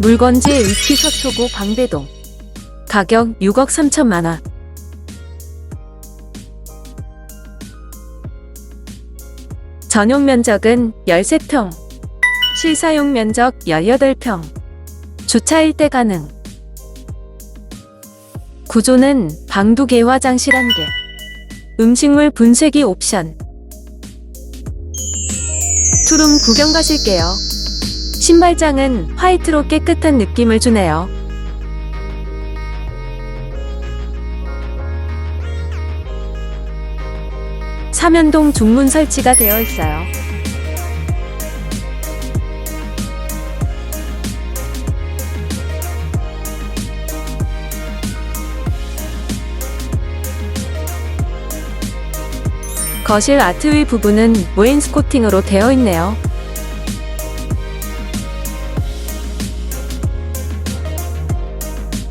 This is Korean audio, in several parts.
물건지의 위치 서초구 광대동. 가격 6억 3천만 원. 전용 면적은 13평. 실사용 면적 18평. 주차 일대 가능. 구조는 방 2개 화장실 1개. 음식물 분쇄기 옵션. 투룸 구경 가실게요. 신발장은 화이트로 깨끗한 느낌을 주네요. 사면동 중문 설치가 되어 있어요. 거실 아트 위 부분은 웨인스코팅으로 되어 있네요.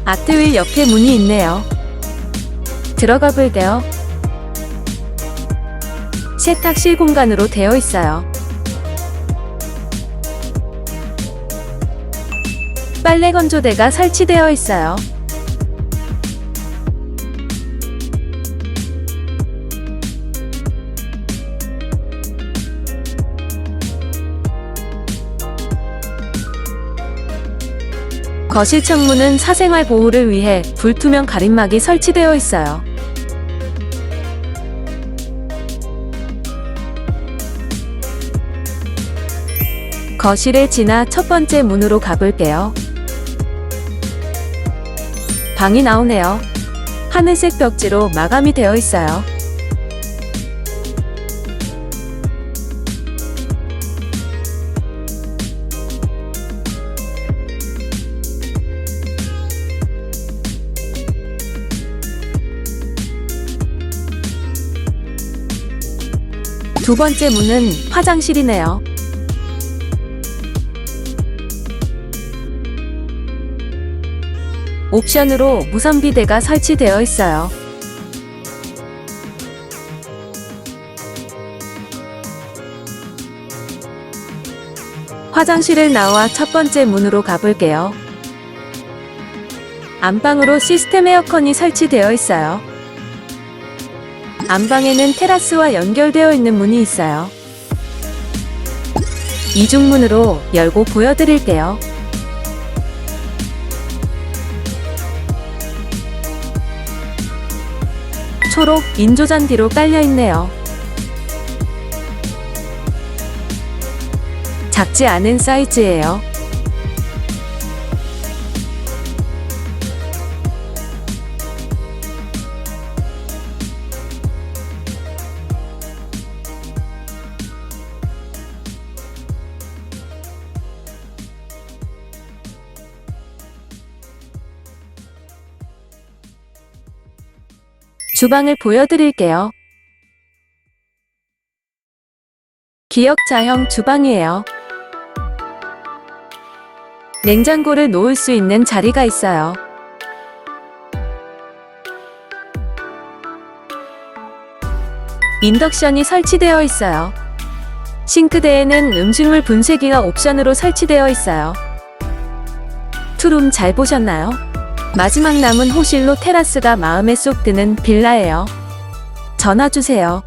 아트윌 옆에 문이 있네요. 들어가 볼게요. 세탁실 공간으로 되어 있어요. 빨래 건조대가 설치되어 있어요. 거실 창문은 사생활 보호를 위해 불투명 가림막이 설치되어 있어요. 거실을 지나 첫 번째 문으로 가볼게요. 방이 나오네요. 하늘색 벽지로 마감이 되어 있어요. 두 번째 문은 화장실이네요. 옵션으로 무선 비대가 설치되어 있어요. 화장실을 나와 첫 번째 문으로 가볼게요. 안방으로 시스템 에어컨이 설치되어 있어요. 안방에는 테라스와 연결되어 있는 문이 있어요. 이중문으로 열고 보여드릴게요. 초록 인조잔디로 깔려 있네요. 작지 않은 사이즈예요. 주방을 보여드릴게요. 기역자형 주방이에요. 냉장고를 놓을 수 있는 자리가 있어요. 인덕션이 설치되어 있어요. 싱크대에는 음식물 분쇄기가 옵션으로 설치되어 있어요. 투룸 잘 보셨나요? 마지막 남은 호실로 테라스가 마음에 쏙 드는 빌라예요. 전화 주세요.